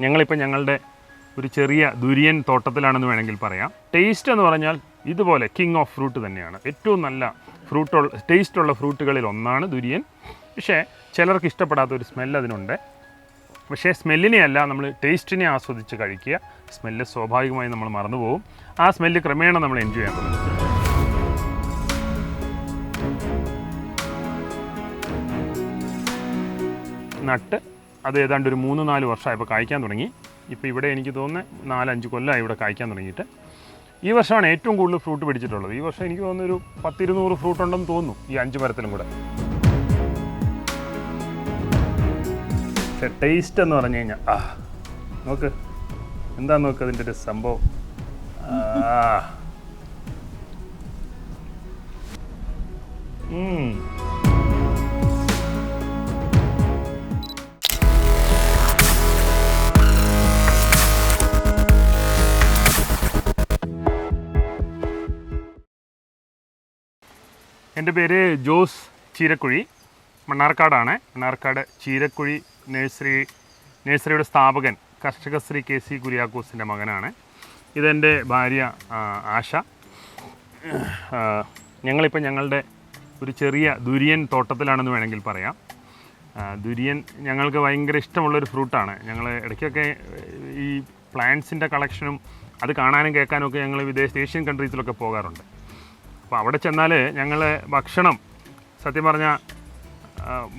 ഞങ്ങളിപ്പോൾ ഞങ്ങളുടെ ഒരു ചെറിയ ദുരിയൻ തോട്ടത്തിലാണെന്ന് വേണമെങ്കിൽ പറയാം. ടേസ്റ്റ് എന്ന് പറഞ്ഞാൽ ഇതുപോലെ കിങ് ഓഫ് ഫ്രൂട്ട് തന്നെയാണ്. ഏറ്റവും നല്ല ഫ്രൂട്ടുള്ള ടേസ്റ്റുള്ള ഫ്രൂട്ടുകളിൽ ഒന്നാണ് ദുരിയൻ. പക്ഷേ ചിലർക്ക് ഇഷ്ടപ്പെടാത്ത ഒരു സ്മെല്ല് അതിനുണ്ട്. പക്ഷേ സ്മെല്ലിനെയല്ല നമ്മൾ ടേസ്റ്റിനെ ആസ്വദിച്ച് കഴിക്കുക. സ്മെല്ല് സ്വാഭാവികമായി നമ്മൾ മറന്നുപോകും ആ സ്മെല്ല് ക്രമേണ നമ്മൾ എൻജോയ് ചെയ്യാൻ തുടങ്ങും. നട്ട് അത് ഏതാണ്ട് ഒരു മൂന്ന് നാല് വർഷമായപ്പോൾ കായ്ക്കാൻ തുടങ്ങി. ഇപ്പോൾ ഇവിടെ എനിക്ക് തോന്നുന്നത് നാലഞ്ച് കൊല്ലമായി ഇവിടെ കായ്ക്കാൻ തുടങ്ങിയിട്ട്. ഈ വർഷമാണ് ഏറ്റവും കൂടുതൽ ഫ്രൂട്ട് പിടിച്ചിട്ടുള്ളത്. ഈ വർഷം എനിക്ക് തോന്നുന്നു ഒരു പത്തിരുന്നൂറ് ഫ്രൂട്ട് ഉണ്ടെന്ന് തോന്നുന്നു ഈ അഞ്ച് മരത്തിലും കൂടെ. ടേസ്റ്റ് എന്ന് പറഞ്ഞു കഴിഞ്ഞാൽ ആ നോക്ക്. എന്താ നോക്ക് അതിന്റെ ഒരു സംഭവം? ആ. എന്റെ പേര് ജോസ് ചീരക്കുഴി മണ്ണാർക്കാടാണ്. മണ്ണാർക്കാട് ചീരക്കുഴി നഴ്സറി നഴ്സറിയുടെ സ്ഥാപകൻ കർഷകശ്രീ കെ സി കുര്യാക്കോസിന്റെ മകനാണ്. ഇതെന്റെ ഭാര്യ ആശ. ഞങ്ങളിപ്പോൾ ഞങ്ങളുടെ ഒരു ചെറിയ ദുരിയൻ തോട്ടത്തിലാണെന്ന് വേണമെങ്കിൽ പറയാം. ദുരിയൻ ഞങ്ങൾക്ക് ഭയങ്കര ഇഷ്ടമുള്ളൊരു ഫ്രൂട്ടാണ്. ഞങ്ങൾ ഇടയ്ക്കൊക്കെ ഈ പ്ലാന്റ്സിന്റെ കളക്ഷനും അത് കാണാനും കേൾക്കാനും ഒക്കെ ഞങ്ങൾ വിദേശ ഏഷ്യൻ കൺട്രീസിലൊക്കെ പോകാറുണ്ട്. അപ്പോൾ അവിടെ ചെന്നാൽ ഞങ്ങൾ ഭക്ഷണം സത്യം പറഞ്ഞാൽ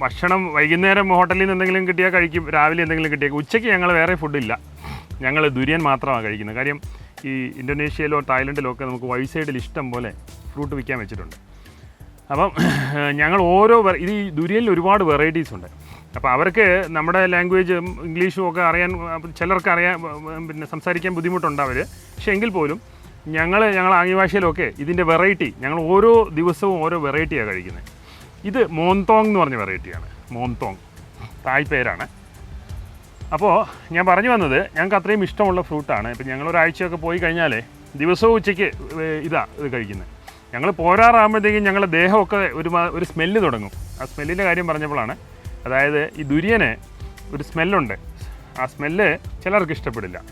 ഭക്ഷണം വൈകുന്നേരം ഹോട്ടലിൽ നിന്ന് എന്തെങ്കിലും കിട്ടിയാൽ കഴിക്കും രാവിലെ എന്തെങ്കിലും കിട്ടിയാൽ ഉച്ചയ്ക്ക് ഞങ്ങൾ വേറെ ഫുഡില്ല ഞങ്ങൾ ദുരിയൻ മാത്രമാണ് കഴിക്കുന്നത്. കാര്യം ഈ ഇന്തോനേഷ്യയിലോ തായ്ലൻഡിലോ ഒക്കെ നമുക്ക് വൈ സൈഡിൽ ഇഷ്ടം പോലെ ഫ്രൂട്ട് വിൽക്കാൻ വെച്ചിട്ടുണ്ട്. അപ്പം ഞങ്ങൾ ഓരോ ഇത് ഈ ദുരിയനിൽ ഒരുപാട് വെറൈറ്റീസ് ഉണ്ട്. അപ്പോൾ അവർക്ക് നമ്മുടെ ലാംഗ്വേജ് ഇംഗ്ലീഷും ഒക്കെ അറിയാൻ ചിലർക്ക് അറിയാൻ പിന്നെ സംസാരിക്കാൻ ബുദ്ധിമുട്ടുണ്ട് അവർ പക്ഷേ എങ്കിൽ പോലും ഞങ്ങൾ ഞങ്ങൾ ആംഗ്യ ഭാഷയിലൊക്കെ ഇതിന്റെ വെറൈറ്റി ഞങ്ങൾ ഓരോ ദിവസവും ഓരോ വെറൈറ്റിയാണ് കഴിക്കുന്നത്. ഇത് മോന്തോങ് എന്ന് പറഞ്ഞ വെറൈറ്റിയാണ് മോന്തോങ്. തായ് പേരാണ്. അപ്പോൾ ഞാൻ പറഞ്ഞു വന്നത് ഞങ്ങൾക്ക് അത്രയും ഇഷ്ടമുള്ള ഫ്രൂട്ടാണ് ഇപ്പം ഞങ്ങൾ ഒരാഴ്ചയൊക്കെ പോയി കഴിഞ്ഞാൽ ദിവസവും ഉച്ചയ്ക്ക് ഇതാ ഇത് കഴിക്കുന്നത്. ഞങ്ങൾ പോരാറാകുമ്പോഴത്തേക്കും ഞങ്ങളുടെ ദേഹമൊക്കെ ഒരു ഒരു സ്മെല്ല് തുടങ്ങും. ആ സ്മെല്ലിന്റെ കാര്യം പറഞ്ഞപ്പോഴാണ്. അതായത് ഈ ദുര്യന് ഒരു സ്മെല്ലുണ്ട് ആ സ്മെല്ല് ചിലർക്ക് ഇഷ്ടപ്പെടില്ല.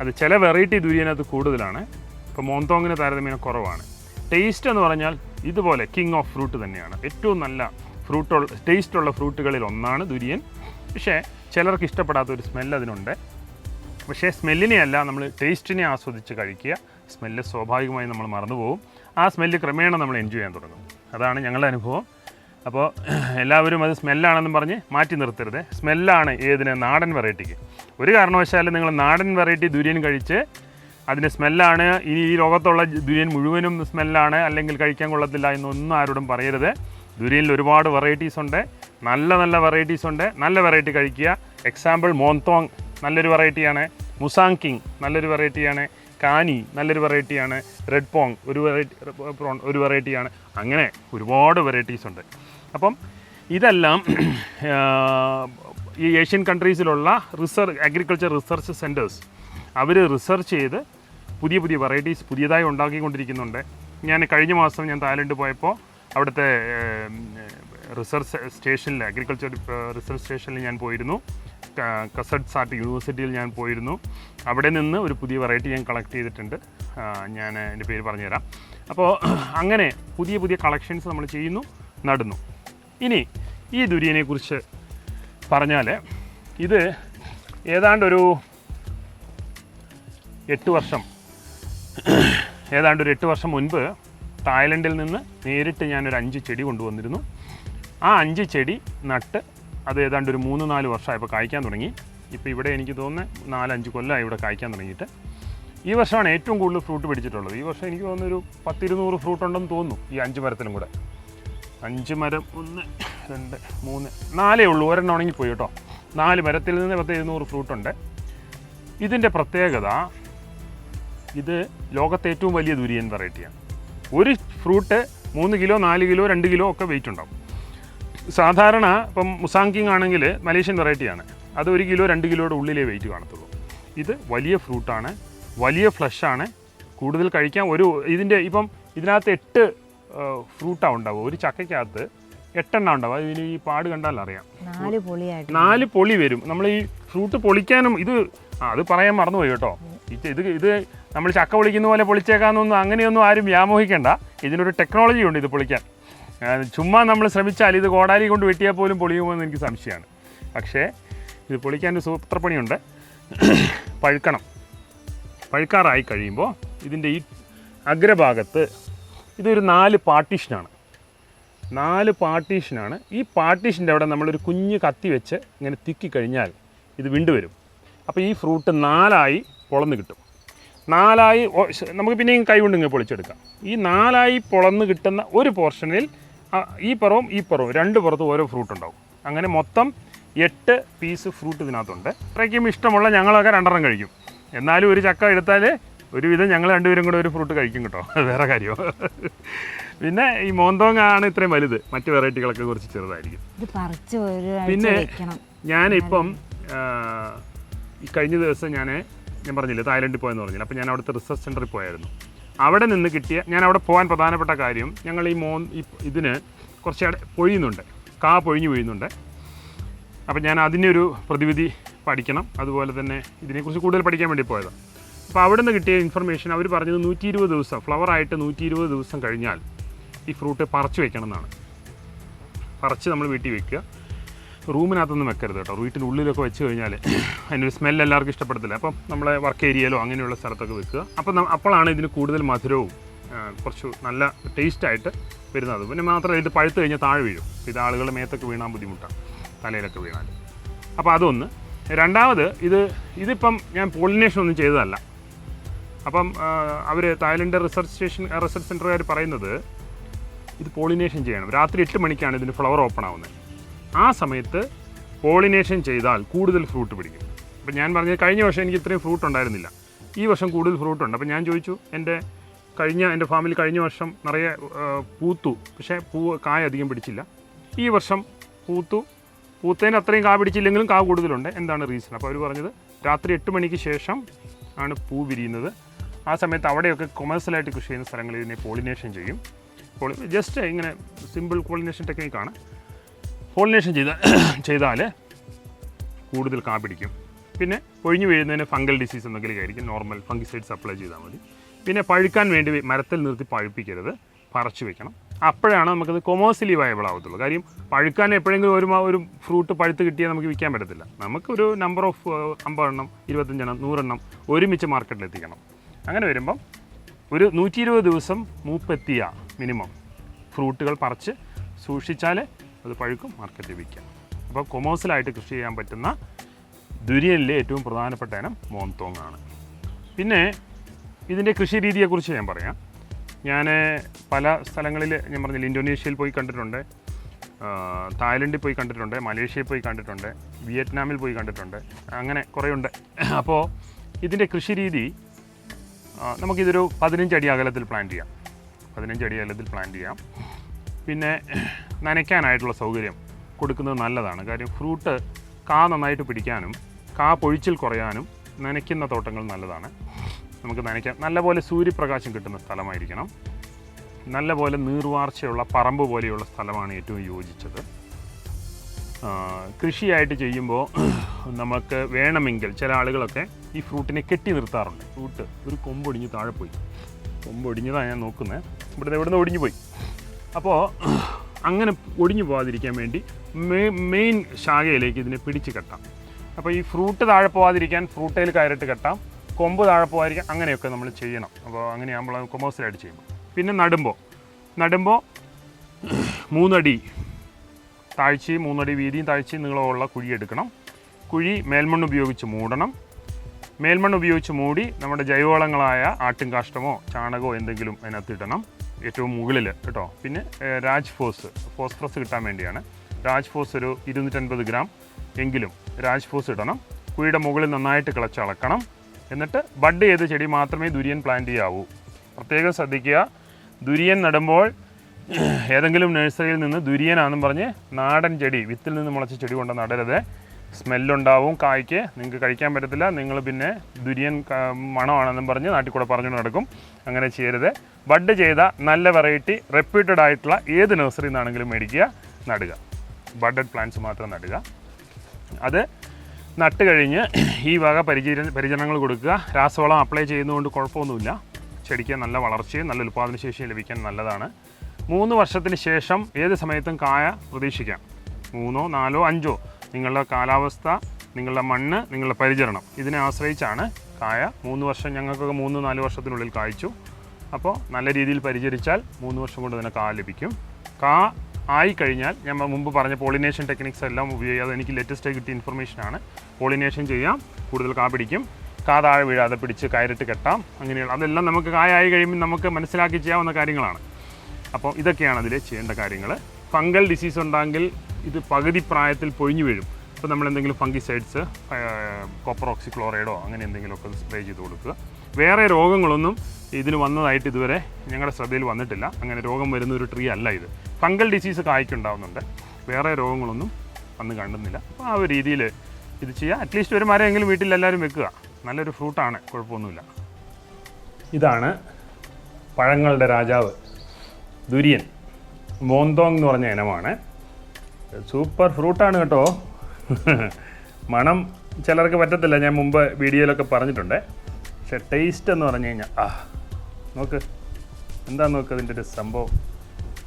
അത് ചില വെറൈറ്റി ദുര്യനകത്ത് കൂടുതലാണ്. ഇപ്പോൾ മോന്തോങ്ങിന് താരതമ്യേന കുറവാണ്. ടേസ്റ്റ് എന്ന് പറഞ്ഞാൽ ഇതുപോലെ കിങ് ഓഫ് ഫ്രൂട്ട് തന്നെയാണ്. ഏറ്റവും നല്ല ഫ്രൂട്ടുള്ള ടേസ്റ്റുള്ള ഫ്രൂട്ടുകളിൽ ഒന്നാണ് ദുരിയൻ പക്ഷേ ചിലർക്ക് ഇഷ്ടപ്പെടാത്ത ഒരു സ്മെല്ല് അതിനുണ്ട്. പക്ഷേ സ്മെല്ലിനെയല്ല നമ്മൾ ടേസ്റ്റിനെ ആസ്വദിച്ച് കഴിക്കുക. സ്മെല്ല് സ്വാഭാവികമായി നമ്മൾ മറന്നുപോകും ആ സ്മെല്ല് ക്രമേണ നമ്മൾ എൻജോയ് ചെയ്യാൻ തുടങ്ങും. അതാണ് ഞങ്ങളുടെ അനുഭവം. അപ്പോൾ എല്ലാവരും അത് സ്മെല്ലാണെന്നും പറഞ്ഞ് മാറ്റി നിർത്തരുത്. സ്മെല്ലാണ് ഏതിന്? നാടൻ വെറൈറ്റിക്ക് ഒരു കാരണവശാലും നിങ്ങൾ നാടൻ വെറൈറ്റി ദുര്യൻ കഴിച്ച് അതിന് സ്മെല്ലാണ്. ഇനി ഈ ലോകത്തുള്ള ദുര്യൻ മുഴുവനും സ്മെല്ലാണ്. അല്ലെങ്കിൽ കഴിക്കാൻ കൊള്ളത്തില്ല എന്നൊന്നും ആരോടും പറയരുത്. ദുര്യനിൽ ഒരുപാട് വെറൈറ്റീസ് ഉണ്ട്. നല്ല നല്ല വെറൈറ്റീസ് ഉണ്ട്. നല്ല വെറൈറ്റി കഴിക്കുക. എക്സാമ്പിൾ മോന്തോങ് നല്ലൊരു വെറൈറ്റിയാണ് മുസാങ് കിങ് നല്ലൊരു വെറൈറ്റിയാണ് കാനി നല്ലൊരു വെറൈറ്റിയാണ് റെഡ് പോങ് ഒരു വെറൈറ്റി ഒരു വെറൈറ്റിയാണ് അങ്ങനെ ഒരുപാട് വെറൈറ്റീസ് ഉണ്ട്. അപ്പം ഇതെല്ലാം ഈ ഏഷ്യൻ കൺട്രീസിലുള്ള റിസർച്ച് അഗ്രികൾച്ചർ റിസർച്ച് സെന്റേഴ്സ് അവർ റിസർച്ച് ചെയ്ത് പുതിയ പുതിയ വെറൈറ്റീസ് പുതിയതായി ഉണ്ടാക്കിക്കൊണ്ടിരിക്കുന്നുണ്ട്. ഞാൻ കഴിഞ്ഞ മാസം ഞാൻ തായ്ലൻഡ് പോയപ്പോൾ അവിടുത്തെ റിസർച്ച് സ്റ്റേഷനിൽ അഗ്രികൾച്ചർ റിസർച്ച് സ്റ്റേഷനിൽ ഞാൻ പോയിരുന്നു. കസഡ് സാട്ട് യൂണിവേഴ്സിറ്റിയിൽ ഞാൻ പോയിരുന്നു. അവിടെ നിന്ന് ഒരു പുതിയ വെറൈറ്റി ഞാൻ കളക്ട് ചെയ്തിട്ടുണ്ട്. ഞാൻ എന്റെ പേര് പറഞ്ഞുതരാം. അപ്പോൾ അങ്ങനെ പുതിയ പുതിയ കളക്ഷൻസ് നമ്മൾ ചെയ്യുന്നു നടുന്നു. ഇനി ഈ ദുര്യനെക്കുറിച്ച് പറഞ്ഞാൽ ഇത് ഏതാണ്ടൊരു എട്ട് വർഷം. ഏതാണ്ട് ഒരു എട്ട് വർഷം മുൻപ് തായ്ലൻഡിൽ നിന്ന് നേരിട്ട് ഞാനൊരു അഞ്ച് ചെടി കൊണ്ടുവന്നിരുന്നു. ആ അഞ്ച് ചെടി നട്ട് അത് ഏതാണ്ട് ഒരു മൂന്ന് നാല് വർഷമായപ്പോൾ കായ്ക്കാൻ തുടങ്ങി. ഇപ്പോൾ ഇവിടെ എനിക്ക് തോന്നുന്നത് നാലഞ്ച് കൊല്ലമായി ഇവിടെ കായ്ക്കാൻ തുടങ്ങിയിട്ട്. ഈ വർഷമാണ് ഏറ്റവും കൂടുതൽ ഫ്രൂട്ട് പിടിച്ചിട്ടുള്ളത്. ഈ വർഷം എനിക്ക് തോന്നുന്നു ഒരു പത്തിരുന്നൂറ് ഫ്രൂട്ട് ഉണ്ടെന്ന് തോന്നുന്നു ഈ അഞ്ച് മരത്തിലും കൂടെ. അഞ്ച് മരം ഒന്ന് രണ്ട് മൂന്ന് നാലേ ഉള്ളൂ. ഒരെണ്ണം ഉണങ്ങിപ്പോയി കേട്ടോ. നാല് മരത്തിൽ നിന്ന് പത്ത് ഇരുന്നൂറ് ഫ്രൂട്ടുണ്ട്. ഇതിന്റെ പ്രത്യേകത ഇത് ലോകത്തെ ഏറ്റവും വലിയ ദുരിയൻ വെറൈറ്റിയാണ്. ഒരു ഫ്രൂട്ട് മൂന്ന് കിലോ നാല് കിലോ രണ്ട് കിലോ ഒക്കെ വെയിറ്റ് ഉണ്ടാവും. സാധാരണ ഇപ്പം മുസാങ്കിങ് ആണെങ്കിൽ മലേഷ്യൻ വെറൈറ്റിയാണ്. അത് ഒരു കിലോ രണ്ട് കിലോയുടെ ഉള്ളിലേ വെയിറ്റ് കാണത്തുള്ളൂ. ഇത് വലിയ ഫ്രൂട്ടാണ് വലിയ ഫ്ലഷാണ് കൂടുതൽ കഴിക്കാൻ ഒരു ഇതിന്റെ ഇപ്പം ഇതിനകത്ത് എട്ട് ഫ്രൂട്ടാണ് ഉണ്ടാവുക. ഒരു ചക്കയ്ക്കകത്ത് എട്ടെണ്ണം ഉണ്ടാവും അതിന് ഈ പാട് കണ്ടാൽ അറിയാം. നാല് പൊളി വരും. നമ്മൾ ഈ ഫ്രൂട്ട് പൊളിക്കാനും ഇത് അത് പറയാൻ മറന്നുപോയി കേട്ടോ. ഇത് ഇത് നമ്മൾ ചക്ക പൊളിക്കുന്ന പോലെ പൊളിച്ചേക്കാന്നൊന്നും അങ്ങനെയൊന്നും ആരും വ്യാമോഹിക്കേണ്ട. ഇതിനൊരു ടെക്നോളജി ഉണ്ട് ഇത് പൊളിക്കാൻ. ചുമ്മാ നമ്മൾ ശ്രമിച്ചാൽ ഇത് കോടാലി കൊണ്ട് വെട്ടിയാൽ പോലും പൊളിയുമോ എന്ന് എനിക്ക് സംശയമാണ്. പക്ഷേ ഇത് പൊളിക്കാൻ ഒരു സൂത്രപ്പണിയുണ്ട് പഴുക്കണം. പഴുക്കാറായി കഴിയുമ്പോൾ ഇതിന്റെ ഈ അഗ്രഭാഗത്ത് ഇതൊരു നാല് പാർട്ടീഷനാണ്. നാല് പാർട്ടീഷനാണ്. ഈ പാർട്ടീഷന്റെ അവിടെ നമ്മളൊരു കുഞ്ഞ് കത്തി വെച്ച് ഇങ്ങനെ തിക്കി കഴിഞ്ഞാൽ ഇത് വിണ്ടുവരും. അപ്പോൾ ഈ ഫ്രൂട്ട് നാലായി പൊളന്ന് കിട്ടും. നാലായി നമുക്ക് പിന്നെയും കൈ കൊണ്ട് ഇങ്ങനെ പൊളിച്ചെടുക്കാം. ഈ നാലായി പൊളന്ന് കിട്ടുന്ന ഒരു പോർഷനിൽ ഈ പുറവും ഈ പുറവും രണ്ട് പുറത്തും ഓരോ ഫ്രൂട്ട് ഉണ്ടാവും. അങ്ങനെ മൊത്തം എട്ട് പീസ് ഫ്രൂട്ട് ഇതിനകത്തുണ്ട്. അത്രയ്ക്കും ഇഷ്ടമുള്ള ഞങ്ങളൊക്കെ രണ്ടെണ്ണം കഴിക്കും. എന്നാലും ഒരു ചക്ക എടുത്താൽ ഒരുവിധം ഞങ്ങൾ രണ്ടുപേരും കൂടെ ഒരു ഫ്രൂട്ട് കഴിക്കും കേട്ടോ. വേറെ കാര്യം. പിന്നെ ഈ മോന്തോങ്ങ ആണ് ഇത്രയും വലുത്. മറ്റ് വെറൈറ്റികളൊക്കെ കുറച്ച് ചെറുതായിരിക്കും. പിന്നെ ഞാനിപ്പം കഴിഞ്ഞ ദിവസം ഞാൻ ഞാൻ പറഞ്ഞില്ലേ തായ്ലൻഡിൽ പോയെന്ന് പറഞ്ഞില്ല അപ്പോൾ ഞാൻ അവിടുത്തെ റിസർച്ച് സെന്ററിൽ പോയായിരുന്നു. അവിടെ നിന്ന് കിട്ടിയ ഞാൻ അവിടെ പോകാൻ പ്രധാനപ്പെട്ട കാര്യം ഞങ്ങൾ ഈ ഈ ഇതിന് കുറച്ച് പൊഴിയുന്നുണ്ട് കാ പൊഴിഞ്ഞു വീഴുന്നുണ്ട്. അപ്പോൾ ഞാൻ അതിന്റെ ഒരു പ്രതിവിധി പഠിക്കണം അതുപോലെ തന്നെ ഇതിനെക്കുറിച്ച് കൂടുതൽ പഠിക്കാൻ വേണ്ടി പോയതാണ് അപ്പോൾ അവിടെ നിന്ന് കിട്ടിയ ഇൻഫർമേഷൻ അവർ പറഞ്ഞത് നൂറ്റി ഇരുപത് ദിവസം ഫ്ലവറായിട്ട് നൂറ്റി ഇരുപത് ദിവസം കഴിഞ്ഞാൽ ഈ ഫ്രൂട്ട് പറിച്ചു വെക്കണം എന്നാണ്. പറിച്ച് നമ്മൾ വീട്ടിൽ വെക്കുക. റൂമിനകത്തൊന്നും വെക്കരുത് കേട്ടോ. വീട്ടിന്റെ ഉള്ളിലൊക്കെ വെച്ച് കഴിഞ്ഞാൽ അതിനൊരു സ്മെല്ല് എല്ലാവർക്കും ഇഷ്ടപ്പെടത്തില്ല. അപ്പം നമ്മളെ വർക്ക് ഏരിയയിലോ അങ്ങനെയുള്ള സ്ഥലത്തൊക്കെ വെക്കുക. അപ്പം അപ്പോഴാണ് ഇതിന് കൂടുതൽ മധുരവും കുറച്ച് നല്ല ടേസ്റ്റായിട്ട് വരുന്നത്. പിന്നെ മാത്രമല്ല ഇത് പഴുത്ത് കഴിഞ്ഞാൽ താഴെ വീഴും. ഇത് ആളുകളുടെ മേത്തൊക്കെ വീണാൻ ബുദ്ധിമുട്ടാണ്. തലയിലൊക്കെ വീണാൽ അപ്പോൾ അതൊന്ന്. രണ്ടാമത് ഇത് ഇതിപ്പം ഞാൻ പോളിനേഷൻ ഒന്നും ചെയ്തതല്ല. അപ്പം അവർ തായ്ലൻഡ് റിസർച്ച് സ്റ്റേഷൻ റിസർച്ച് സെന്ററുകാർ പറയുന്നത് ഇത് പോളിനേഷൻ ചെയ്യണം. രാത്രി എട്ട് മണിക്കാണ് ഇതിന് ഫ്ലവർ ഓപ്പൺ ആവുന്നത്. ആ സമയത്ത് പോളിനേഷൻ ചെയ്താൽ കൂടുതൽ ഫ്രൂട്ട് പിടിക്കും. അപ്പം ഞാൻ പറഞ്ഞത് കഴിഞ്ഞ വർഷം എനിക്ക് ഇത്രയും ഫ്രൂട്ട് ഉണ്ടായിരുന്നില്ല. ഈ വർഷം കൂടുതൽ ഫ്രൂട്ട് ഉണ്ട്. അപ്പം ഞാൻ ചോദിച്ചു എന്റെ കഴിഞ്ഞ എന്റെ ഫാമിൽ കഴിഞ്ഞ വർഷം നിറയെ പൂത്തു. പക്ഷേ പൂ കായ അധികം പിടിച്ചില്ല. ഈ വർഷം പൂത്തു. പൂത്തേന് അത്രയും കാ പിടിച്ചില്ലെങ്കിലും കാ കൂടുതലുണ്ട്. എന്താണ് റീസൺ അപ്പോൾ അവർ പറഞ്ഞത് രാത്രി എട്ട് മണിക്ക് ശേഷം ആണ് പൂ വിരിയുന്നത്. ആ സമയത്ത് അവിടെയൊക്കെ കൊമേഴ്സ്യലായിട്ട് കൃഷി ചെയ്യുന്ന സ്ഥലങ്ങളിൽ ഇതിനെ പോളിനേഷൻ ചെയ്യും. ജസ്റ്റ് ഇങ്ങനെ സിമ്പിൾ പോളിനേഷൻ ടെക്നിക്കാണ് പോളിനേഷൻ ചെയ്ത ചെയ്താൽ കൂടുതൽ കാ പിടിക്കും. പിന്നെ ഒഴിഞ്ഞു വീഴുന്നതിന് ഫംഗൽ ഡിസീസ് എന്തെങ്കിലും ആയിരിക്കും. നോർമൽ ഫംഗിസൈഡ്സ് അപ്ലൈ ചെയ്താൽ മതി. പിന്നെ പഴുക്കാൻ വേണ്ടി മരത്തിൽ നിർത്തി പഴുപ്പിക്കരുത്. പറിച്ചു വെക്കണം. അപ്പോഴാണ് നമുക്കത് കൊമേഴ്സ്യലി വയബിൾ ആവത്തുള്ളൂ. കാര്യം പഴുക്കാൻ എപ്പോഴെങ്കിലും ഒരു ഒരു ഫ്രൂട്ട് പഴുത്ത് കിട്ടിയാൽ നമുക്ക് വിൽക്കാൻ പറ്റത്തില്ല. നമുക്കൊരു നമ്പർ ഓഫ് അമ്പതെണ്ണം ഇരുപത്തഞ്ചെണ്ണം നൂറെണ്ണം ഒരുമിച്ച് മാർക്കറ്റിൽ എത്തിക്കണം. അങ്ങനെ വരുമ്പം ഒരു നൂറ്റി ഇരുപത് ദിവസം മൂപ്പെത്തിയ മിനിമം ഫ്രൂട്ടുകൾ പറിച്ച് സൂക്ഷിച്ചാൽ അത് പഴുക്കും മാർക്കറ്റിൽ വിൽക്കാം. അപ്പോൾ കൊമേഴ്സിലായിട്ട് കൃഷി ചെയ്യാൻ പറ്റുന്ന ദുരിയലിലെ ഏറ്റവും പ്രധാനപ്പെട്ട ഇനം മോന്തോങ്ങാണ്. പിന്നെ ഇതിന്റെ കൃഷി രീതിയെക്കുറിച്ച് ഞാൻ പറയാം. ഞാൻ പല സ്ഥലങ്ങളിൽ ഞാൻ പറഞ്ഞില്ല ഇന്തോനേഷ്യയിൽ പോയി കണ്ടിട്ടുണ്ട് തായ്ലൻഡിൽ പോയി കണ്ടിട്ടുണ്ട് മലേഷ്യയിൽ പോയി കണ്ടിട്ടുണ്ട് വിയറ്റ്നാമിൽ പോയി കണ്ടിട്ടുണ്ട് അങ്ങനെ കുറേ ഉണ്ട് അപ്പോൾ ഇതിന്റെ കൃഷി രീതി നമുക്കിതൊരു നമുക്കിതൊരു അടി അകലത്തിൽ പ്ലാൻ ചെയ്യാം. പതിനഞ്ചടി അകലത്തിൽ പ്ലാൻ ചെയ്യാം. പിന്നെ നനയ്ക്കാനായിട്ടുള്ള സൗകര്യം കൊടുക്കുന്നത് നല്ലതാണ്. കാര്യം ഫ്രൂട്ട് കാ നന്നായിട്ട് പിടിക്കാനും കാ പൊഴിച്ചിൽ കുറയാനും നനയ്ക്കുന്ന തോട്ടങ്ങൾ നല്ലതാണ്. നമുക്ക് നനയ്ക്കാം. നല്ലപോലെ സൂര്യപ്രകാശം കിട്ടുന്ന സ്ഥലമായിരിക്കണം. നല്ലപോലെ നീർവാർച്ചയുള്ള പറമ്പ് പോലെയുള്ള സ്ഥലമാണ് ഏറ്റവും യോജിച്ചത്. കൃഷിയായിട്ട് ചെയ്യുമ്പോൾ നമുക്ക് വേണമെങ്കിൽ ചില ആളുകളൊക്കെ ഈ ഫ്രൂട്ടിനെ കെട്ടി നിർത്താറുണ്ട്. ഫ്രൂട്ട് ഒരു കൊമ്പൊടിഞ്ഞ് താഴെ പോയി. കൊമ്പൊടിഞ്ഞതാണ് ഞാൻ നോക്കുന്നത് ഇവിടുന്ന് ഇവിടുന്ന് ഒടിഞ്ഞു പോയി. അപ്പോൾ അങ്ങനെ ഒടിഞ്ഞു പോകാതിരിക്കാൻ വേണ്ടി മെയിൻ ശാഖയിലേക്ക് ഇതിനെ പിടിച്ച് കെട്ടാം. അപ്പോൾ ഈ ഫ്രൂട്ട് താഴെ പോകാതിരിക്കാൻ ഫ്രൂട്ടയിൽ കയറിട്ട് കെട്ടാം. കൊമ്പ് താഴെ പോകാതിരിക്കാൻ അങ്ങനെയൊക്കെ നമ്മൾ ചെയ്യണം. അപ്പോൾ അങ്ങനെയാകുമ്പോൾ കൊമേഴ്സിലായിട്ട് ചെയ്യുമ്പോൾ പിന്നെ നടുമ്പോൾ നടുമ്പോൾ മൂന്നടി താഴ്ചയും മൂന്നടി വീതിയും താഴ്ചയും നീളമുള്ള കുഴി എടുക്കണം. കുഴി മേൽമണ്ണ് ഉപയോഗിച്ച് മൂടണം. മേൽമണ്ണ് ഉപയോഗിച്ച് മൂടി നമ്മുടെ ജൈവവളങ്ങളായ ആട്ടിൻകാഷ്ടമോ ചാണകമോ എന്തെങ്കിലും അതിനകത്ത് ഇടണം. ഏറ്റവും മുകളിൽ കേട്ടോ. പിന്നെ രാജ് ഫോസ് ഫോസ്ഫറസ് കിട്ടാൻ വേണ്ടിയാണ്. രാജ് ഫോസ് ഒരു ഇരുന്നൂറ്റൻപത് ഗ്രാം എങ്കിലും രാജ് ഫോസ് ഇടണം. കുഴിയുടെ മുകളിൽ നന്നായിട്ട് കിളച്ചളക്കണം എന്നിട്ട് ബഡ് ചെയ്ത ചെടി മാത്രമേ ദുരിയൻ പ്ലാന്റ് ചെയ്യാവൂ. പ്രത്യേകം ശ്രദ്ധിക്കുക ദുരിയൻ നടുമ്പോൾ ഏതെങ്കിലും നഴ്സറിയിൽ നിന്ന് ദുരിയനാണെന്ന് പറഞ്ഞ് നാടൻ ചെടി വിത്തിൽ നിന്ന് മുളച്ച ചെടി കൊണ്ട് നടരുത്. സ്മെല്ലുണ്ടാവും കായ്ക്ക്. നിങ്ങൾക്ക് കഴിക്കാൻ പറ്റത്തില്ല. നിങ്ങൾ പിന്നെ ദുര്യൻ മണമാണെന്നും പറഞ്ഞ് നാട്ടിൽ കൂടെ പറഞ്ഞു നടക്കും. അങ്ങനെ ചെയ്യരുത്. ബഡ് ചെയ്ത നല്ല വെറൈറ്റി റെപ്യൂട്ടഡ് ആയിട്ടുള്ള ഏത് നഴ്സറിയിൽ നിന്നാണെങ്കിലും മേടിക്കുക നടുക. ബഡഡ് പ്ലാന്റ്സ് മാത്രം നടുക. അത് നട്ട് കഴിഞ്ഞ് ഈ വക പരിചര പരിചരണങ്ങൾ കൊടുക്കുക. രാസവളം അപ്ലൈ ചെയ്യുന്നതുകൊണ്ട് കുഴപ്പമൊന്നുമില്ല. ചെടിക്ക് നല്ല വളർച്ചയും നല്ല ഉൽപ്പാദനശേഷിയും ലഭിക്കാൻ നല്ലതാണ്. മൂന്ന് വർഷത്തിന് ശേഷം ഏത് സമയത്തും കായ പ്രതീക്ഷിക്കാം. മൂന്നോ നാലോ അഞ്ചോ നിങ്ങളുടെ കാലാവസ്ഥ നിങ്ങളുടെ മണ്ണ് നിങ്ങളുടെ പരിചരണം. ഇതിനെ ആശ്രയിച്ചാണ് കായ മൂന്ന് വർഷം ഞങ്ങൾക്കൊക്കെ മൂന്ന് നാല് വർഷത്തിനുള്ളിൽ കായ്ച്ചു. അപ്പോൾ നല്ല രീതിയിൽ പരിചരിച്ചാൽ മൂന്ന് വർഷം കൊണ്ട് തന്നെ കാ ലഭിക്കും. കാ ആയി കഴിഞ്ഞാൽ ഞാൻ മുമ്പ് പറഞ്ഞ പോളിനേഷൻ ടെക്നിക്സ് എല്ലാം ഉപയോഗിക്കുക എനിക്ക് ലേറ്റസ്റ്റായി കിട്ടിയ ഇൻഫർമേഷനാണ് പോളിനേഷൻ ചെയ്യാം കൂടുതൽ കാ പിടിക്കും. കാ താഴെ വീഴാതെ പിടിച്ച് കയറിട്ട് കെട്ടാം. അങ്ങനെയുള്ള അതെല്ലാം നമുക്ക് കായ ആയി കഴിയുമ്പോൾ നമുക്ക് മനസ്സിലാക്കി ചെയ്യാവുന്ന കാര്യങ്ങളാണ്. അപ്പോൾ ഇതൊക്കെയാണ് അതിൽ ചെയ്യേണ്ട കാര്യങ്ങൾ ഫംഗൽ ഡിസീസ് ഉണ്ടെങ്കിൽ ഇത് പകുതി പ്രായത്തിൽ പൊഴിഞ്ഞു വീഴും. അപ്പോൾ നമ്മൾ എന്തെങ്കിലും ഫംഗിസൈഡ്സ് കോപ്പർ ഓക്സിക്ലോറൈഡോ അങ്ങനെ എന്തെങ്കിലുമൊക്കെ സ്പ്രേ ചെയ്ത് കൊടുക്കുക. വേറെ രോഗങ്ങളൊന്നും ഇതിന് വന്നതായിട്ട് ഇതുവരെ ഞങ്ങളുടെ ശ്രദ്ധയിൽ വന്നിട്ടില്ല. അങ്ങനെ രോഗം വരുന്ന ഒരു ട്രീ അല്ല ഇത്. ഫംഗൽ ഡിസീസ് കായ്ക്കുണ്ടാവുന്നുണ്ട്. വേറെ രോഗങ്ങളൊന്നും വന്ന് കണ്ടുന്നില്ല. അപ്പോൾ ആ ഒരു രീതിയിൽ ഇത് ചെയ്യുക. അറ്റ്ലീസ്റ്റ് ഒരു മരമെങ്കിലും വീട്ടിൽ എല്ലാവരും വെക്കുക. നല്ലൊരു ഫ്രൂട്ടാണ് കുഴപ്പമൊന്നുമില്ല. ഇതാണ് പഴങ്ങളുടെ രാജാവ്. ദുര്യൻ. മോന്തോങ് എന്ന് പറഞ്ഞ ഇനമാണ്. സൂപ്പർ ഫ്രൂട്ടാണ് കേട്ടോ. മണം ചിലർക്ക് പറ്റത്തില്ല. ഞാൻ മുമ്പ് വീഡിയോയിലൊക്കെ പറഞ്ഞിട്ടുണ്ട്. പക്ഷെ ടേസ്റ്റ് എന്ന് പറഞ്ഞു കഴിഞ്ഞാൽ ആ നോക്ക്. എന്താ നോക്ക് അതിന്റെ ഒരു സംഭവം?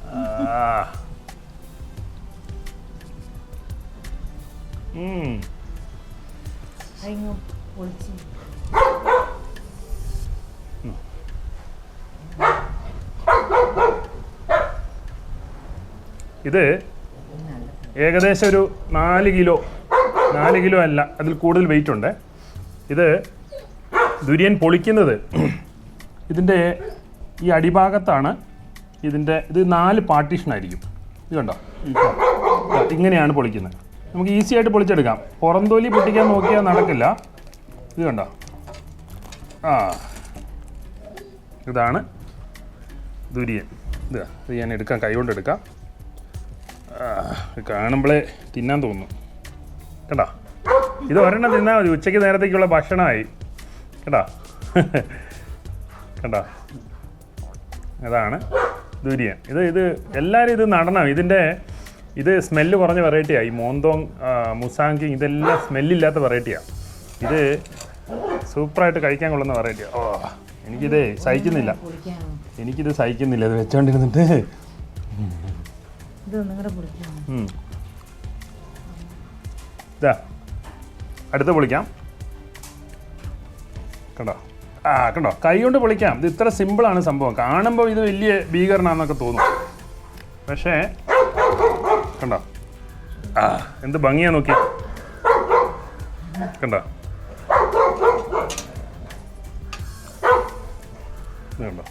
ആ. ഇത് ഏകദേശം ഒരു നാല് കിലോ നാല് കിലോ അല്ല അതിൽ കൂടുതൽ വെയിറ്റ് ഉണ്ട്. ഇത് ദുര്യൻ പൊളിക്കുന്നത് ഇതിന്റെ ഈ അടിഭാഗത്താണ് ഇതിന്റെ ഇത് നാല് പാർട്ടീഷനായിരിക്കും ഇത് കണ്ടോ? ഇങ്ങനെയാണ് പൊളിക്കുന്നത്. നമുക്ക് ഈസി ആയിട്ട് പൊളിച്ചെടുക്കാം. പുറംതൊലി പൊട്ടിക്കാൻ നോക്കിയാൽ നടക്കില്ല. ഇത് കണ്ടോ? ആ ഇതാണ് ദുര്യൻ. ഇത് ഇത് ഞാൻ എടുക്കാം കൈ കൊണ്ട് എടുക്കാം. കാണുമ്പോഴേ തിന്നാൻ തോന്നുന്നു കേട്ടാ ഇത് ഒരെണ്ണം തിന്നാൽ മതി. ഉച്ചയ്ക്ക് നേരത്തേക്കുള്ള ഭക്ഷണമായി. കേട്ടാ കേട്ടാ അതാണ് ദുരിയൻ. ഇത് ഇത് എല്ലാവരും ഇത് നടണം. ഇതിന്റെ ഇത് സ്മെല്ല് കുറഞ്ഞ വെറൈറ്റിയാണ് ഈ മോന്തോങ് മുസാങ്കിങ് ഇതെല്ലാം സ്മെല്ലില്ലാത്ത വെറൈറ്റിയാണ് ഇത് സൂപ്പറായിട്ട് കഴിക്കാൻ കൊള്ളുന്ന വെറൈറ്റിയാണ് ഓ എനിക്കിത് സഹിക്കുന്നില്ല. എനിക്കിത് സഹിക്കുന്നില്ല. ഇത് വെച്ചോണ്ടിരുന്നിട്ട്. ഇതാ അടുത്ത് പൊളിക്കാം. കണ്ടോ? ആ കണ്ടോ? കൈ കൊണ്ട് പൊളിക്കാം. ഇത് ഇത്ര സിമ്പിളാണ് സംഭവം. കാണുമ്പോൾ ഇത് വലിയ ഭീകരനാന്നൊക്കെ തോന്നും. പക്ഷേ കണ്ടോ? ആ എന്ത് ഭംഗിയാ നോക്കി. കണ്ടോ? കണ്ടോ?